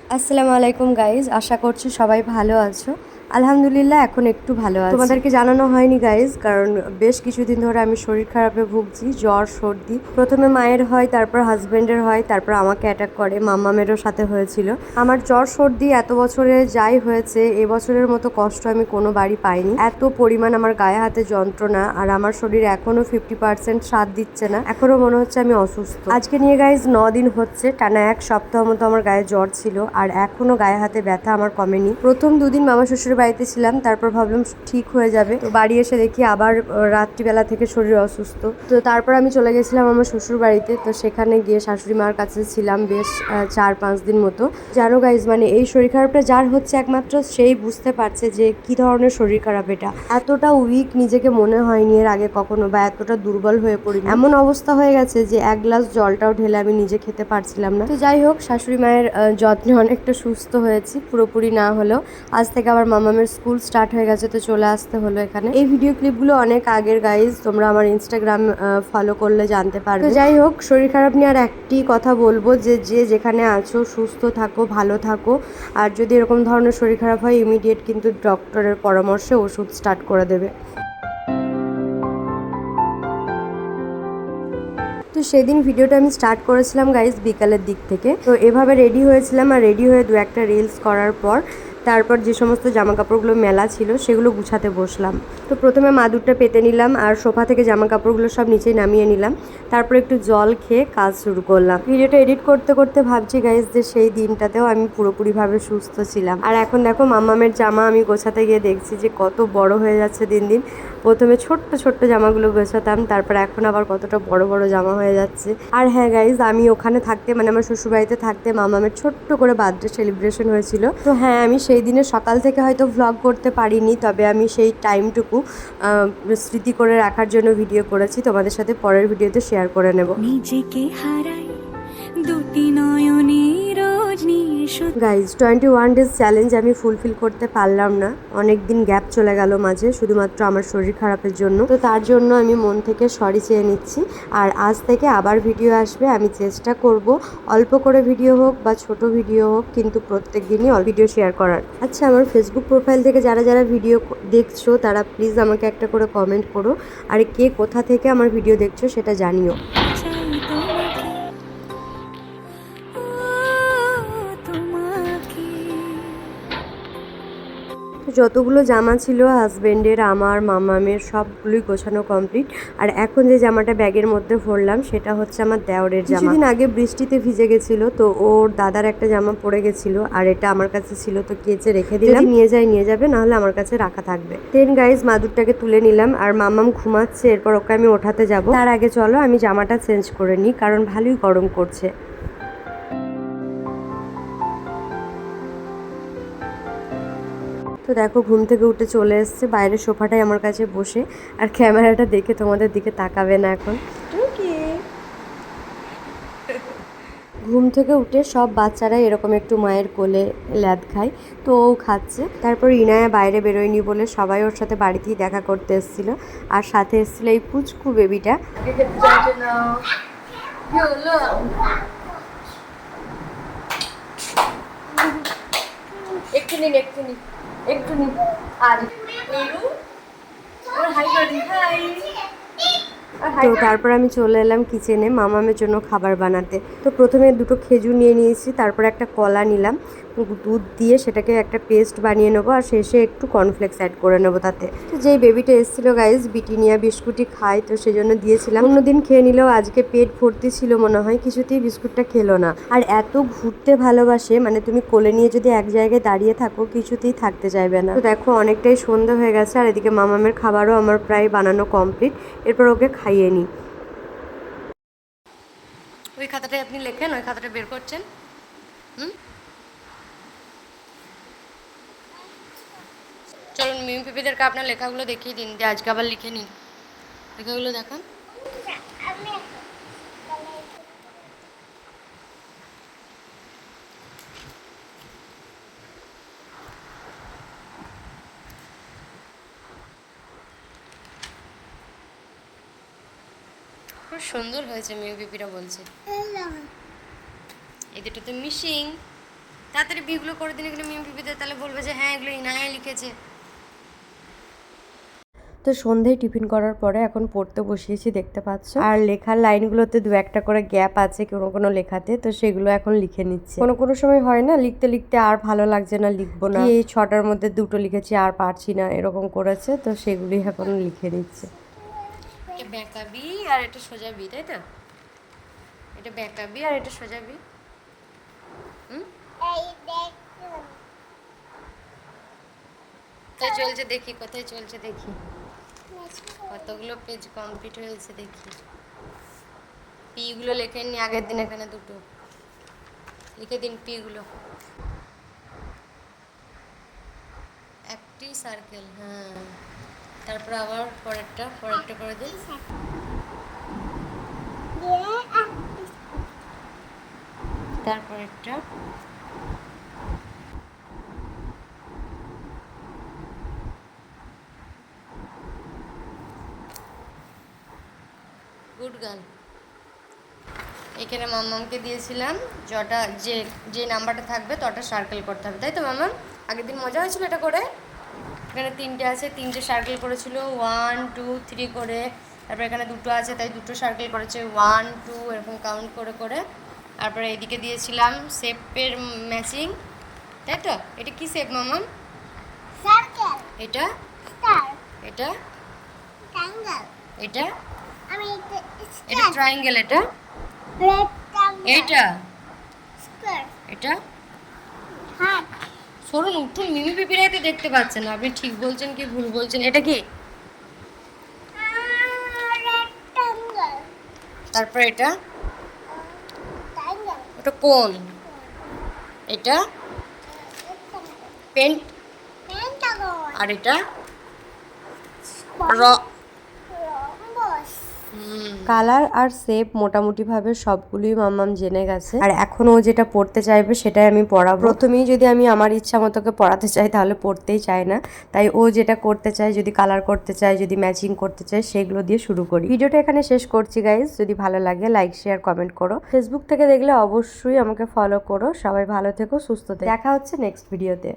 আসসালামু আলাইকুম গাইজ আশা করছি সবাই ভালো আছো। আলহামদুলিল্লাহ, এখন একটু ভালো আছে। তোমাদেরকে জানানো হয়নি গাইজ কারণ বেশ কিছুদিন ধরে আমি শরীর খারাপে ভুগছি, জ্বর, সর্দি। প্রথমে মায়ের হয়, তারপর হাজবেন্ডের হয়, তারপর আমাকে অ্যাটাক করে, মাম্মামেরও সাথে হয়েছিল। আমার জ্বর, সর্দি এত বছরে যাই হয়েছে এবছরের মতো কষ্ট আমি কোনো বাড়ি পাইনি। এত পরিমাণ আমার গায়ে হাতে যন্ত্রণা, আর আমার শরীর এখনও ফিফটি পার্সেন্ট সাথ দিচ্ছে না। এখনও মনে হচ্ছে আমি অসুস্থ। আজকে নিয়ে গাইজ ন দিন হচ্ছে, টানা এক সপ্তাহ মতো আমার গায়ে জ্বর ছিল, আর এখনও গায়ে হাতে ব্যথা আমার কমেনি। প্রথম দুদিন মামা শ্বশুরের বাড়িতে ছিলাম, তারপর ভাবলাম ঠিক হয়ে যাবে। তো বাড়ি এসে দেখি আবার রাত্রিবেলা থেকে শরীর অসুস্থ। তো তারপর আমি চলে গেছিলাম আমার শ্বশুর বাড়িতে। তো সেখানে গিয়ে শাশুড়ি মার কাছে ছিলাম বেশ চার পাঁচ দিন মতো। জানো গাইজ মানে এই শরীর খারাপটা যার হচ্ছে একমাত্র, সেই বুঝতে পারছে যে কি ধরনের শরীর খারাপ এটা। এতটা উইক নিজেকে মনে হয়নি এর আগে কখনো বা এতটা দুর্বল হয়ে পড়ি এমন অবস্থা হয়ে গেছে যে এক গ্লাস জলটাও ঢেলে আমি নিজে খেতে পারছিলাম না। তো যাই হোক, শাশুড়ি মায়ের যত্নে অনেকটা সুস্থ হয়েছি। পুরোপুরি না হলেও আজ থেকে আবার মামামের স্কুল স্টার্ট হয়ে গেছে, তো চলে আসতে হলো এখানে। এই ভিডিও ক্লিপগুলো অনেক আগের গাইজ তোমরা আমার ইনস্টাগ্রাম ফলো করলে জানতে পারবে। যাই হোক, শরীর খারাপ নিয়ে আর একটি কথা বলব যে যে যেখানে আছো, সুস্থ থাকো, ভালো থাকো। আর যদি এরকম ধরনের শরীর খারাপ হয় ইমিডিয়েট কিন্তু ডক্টরের পরামর্শে ওষুধ স্টার্ট করে দেবে। তো সেদিন ভিডিওটা আমি স্টার্ট করেছিলাম গাইজ বিকালের দিক থেকে। তো এভাবে রেডি হয়েছিলাম আর রেডি হয়ে দু একটা রিলস করার পর তারপর যে সমস্ত জামা কাপড়গুলো মেলা ছিল, সেগুলো গুছাতে বসলাম। তো প্রথমে মাদুরটা পেতে নিলাম আর সোফা থেকে জামা কাপড়গুলো সব নিচে নামিয়ে নিলাম। তারপর একটু জল খেয়ে কাজ শুরু করলাম। ভিডিওটা এডিট করতে করতে ভাবছি গাইজ যে সেই দিনটাতেও আমি পুরোপুরিভাবে সুস্থ ছিলাম। আর এখন দেখো, মাম্মামের জামা আমি গোছাতে গিয়ে দেখছি যে কত বড় হয়ে যাচ্ছে দিন দিন। প্রথমে ছোট্ট ছোট্ট জামাগুলো গোছাতাম, তারপর এখন আবার কতটা বড় বড় জামা হয়ে যাচ্ছে। আর হ্যাঁ গাইজ আমি ওখানে থাকতে মানে আমার শ্বশুরবাড়িতে থাকতে মামামের ছোট্ট করে বার্থডে সেলিব্রেশন হয়েছিল। তো হ্যাঁ আমি সেই দিনে সকাল থেকে হয়তো ভ্লগ করতে পারিনি, তবে আমি সেই টাইমটুকু স্মৃতি করে রাখার জন্য ভিডিও করেছি। তোমাদের সাথে পরের ভিডিওতে শেয়ার করে নেব। নিজেকে হারাই নিয়ে guys twenty one days challenge আমি ফুলফিল করতে পারলাম না। অনেক দিন গ্যাপ চলে গেল মাঝে, শুধুমাত্র আমার শরীর খারাপের জন্য। তো তার জন্য আমি মন থেকে সরি চেয়ে নিচ্ছি। আর আজ থেকে আবার ভিডিও আসবে, আমি চেষ্টা করব অল্প করে ভিডিও হোক বা ছোট ভিডিও হোক, কিন্তু প্রত্যেক দিনই ভিডিও শেয়ার করার। আচ্ছা আমার ফেসবুক প্রোফাইল থেকে যারা যারা ভিডিও দেখছ, তারা প্লিজ আমাকে একটা করে কমেন্ট করো। আর কে কোথা থেকে আমার ভিডিও দেখছ, সেটা জানিও। যতগুলো জামা ছিল হাজবেন্ডের আমার মামামের সবগুলোই গোছানো কমপ্লিট আর এখন যে জামাটা ব্যাগের মধ্যে ভরলাম সেটা হচ্ছে আমার দেওরের জামা। কিছুদিন আগে বৃষ্টিতে ভিজে গেছিল তো ওর দাদার একটা জামা পড়ে গেছিল আর এটা আমার কাছে ছিল তো কেচে রেখে দিলাম। নিয়ে যাই নিয়ে যাবে নাহলে আমার কাছে রাখা থাকবে। দেন গাইজ মাদুরটাকে তুলে নিলাম আর মামাম ঘুমাচ্ছে এরপর ওকে আমি ওঠাতে যাব। তার আগে চলো আমি জামাটা চেঞ্জ করে নিই কারণ ভালোই গরম করছে। দেখো ঘুম থেকে উঠে চলে এসছে। বাইরের সোফাটাই আমার কাছে বসে। আর ক্যামেরাটা দেখে তোমাদের দিকে তাকাবে না এখন। ঘুম থেকে উঠে সব বাচ্চারা এরকম একটু মায়ের কোলে ল্যাদ খায়। তো ও খাচ্ছে। তারপর ইনায়া বাইরে বেরোয়নি বলে সবাই ওর সাথে বাড়িতেই দেখা করতে এসেছিল। আর সাথে এসেছিল এই পুচকু বেবিটা একটু নিন একটু নিন। একটু আর তো তারপর আমি চলে এলাম কিচেনে মামামের জন্য খাবার বানাতে। তো প্রথমে দুটো খেজুর নিয়ে নিয়েছি তারপর একটা কলা নিলাম। দুধ দিয়ে সেটাকে একটা পেস্ট বানিয়ে নেব আর শেষে একটু কর্নফ্লেক্স অ্যাড করে নেব তাতে। তো যেই বেবিটা এসেছিল গাইজ বিটিনিয়া বিস্কুটই খায়, তো সেজন্য দিয়েছিলাম। অন্যদিন খেয়ে নিলেও আজকে পেট ভর্তি ছিল মনে হয়, কিছুতেই বিস্কুটটা খেলো না। আর এত ঘুরতে ভালোবাসে মানে তুমি কোলে নিয়ে যদি এক জায়গায় দাঁড়িয়ে থাকো, কিছুতেই থাকতে চাইবে না। তো দেখো অনেকটাই সন্ধ্যা হয়ে গেছে, আর এদিকে মামামের খাবারও আমার প্রায় বানানো কমপ্লিট এরপর ওকে খাইয়ে নিই। ওই খাতাটায় আপনি লেখেন, ওই খাতাটা বের করছেন? হুম? চলুন মিমি পিপিদেরকে আপনার লেখাগুলো দেখিয়ে দিন যে আজকে আবার লিখে নিন। লেখাগুলো দেখান। খুব সুন্দর হয়েছে মেয়ে পিপিরা বলছে। এই দুটো তো মিশিং। তাড়াতাড়ি বিগুলো করে দিন এগুলো মিম পিপিদের তাহলে বলবে যে হ্যাঁ এগুলো ইনায়া লিখেছে। তো সন্ধ্যায় টিফিন করার পরে এখন পড়তে বসিয়েছি দেখতে পাচ্ছ। আর লেখার লাইনগুলোতে দু একটা করে গ্যাপ আছে কোনো কোনো লেখাতে তো সেগুলো এখন লিখে নিচ্ছে। কোনো কোনো সময় হয় না লিখতে লিখতে আর ভালো লাগছে না লিখব না। এই ছটার মধ্যে দুটো লিখেছি আর পারছি না এরকম করেছে তো সেগুলি এখন লিখে নিচ্ছে। এটা আর এটা সোজা বি তাই তো এটা বেঁকাবি আর এটা সোজা বি কোথায় চলছে দেখি কোথায় চলছে দেখি। কতগুলো পেজ কমপ্লিট হয়েছে দেখি। পিগুলো লেখেন নি আগের দিন এখানে দুটো। লিখে দিন পিগুলো একটি সার্কেল হ্যাঁ। তারপর আবার পরেরটা পরেরটা করে দিন। তারপরেরটা। Good girl. এখানে মাম্মামকে দিয়েছিলাম যটা যে যে নাম্বারটা থাকবে তটা সার্কেল করতে হবে তাই তো মাম্মাম? আগের দিন মজা হয়েছিল এটা করে? এখানে তিনটে আছে তিনটে সার্কেল করেছিল ওয়ান টু থ্রি করে। তারপরে এখানে দুটো আছে তাই দুটো সার্কেল করেছে ওয়ান টু এরকম কাউন্ট করে করে। তারপরে এদিকে দিয়েছিলাম শেপের ম্যাচিং তাই তো? এটা কি শেপ মামাম এটা? এটা? এটা? এটা ট্রায়াঙ্গেল এটা? এইটা? এটা? সরুন উঠুন মিমি পিপিরাই তো দেখতে পাচ্ছেন। আপনি ঠিক বলছেন কি ভুল বলছেন? এটা কি? তারপর এটা? ওটা কোন এটা? পেন্ট আর এটা? র কালার আর শেপ মোটামুটিভাবে সবগুলোই মাম্মাম জেনে গেছে। আর এখন ও যেটা পড়তে চাইবে সেটাই আমি পড়াবো। প্রথমেই যদি আমি আমার ইচ্ছা মতোকে পড়াতে চাই, তাহলে পড়তেই চায় না। তাই ও যেটা করতে চায়, যদি কালার করতে চায়, যদি ম্যাচিং করতে চায়, সেগুলো দিয়ে শুরু করি। ভিডিওটা এখানে শেষ করছি গাইজ যদি ভালো লাগে লাইক শেয়ার কমেন্ট করো। ফেসবুক থেকে দেখলে অবশ্যই আমাকে ফলো করো। সবাই ভালো থেকো, সুস্থ থেকো। দেখা হচ্ছে নেক্সট ভিডিওতে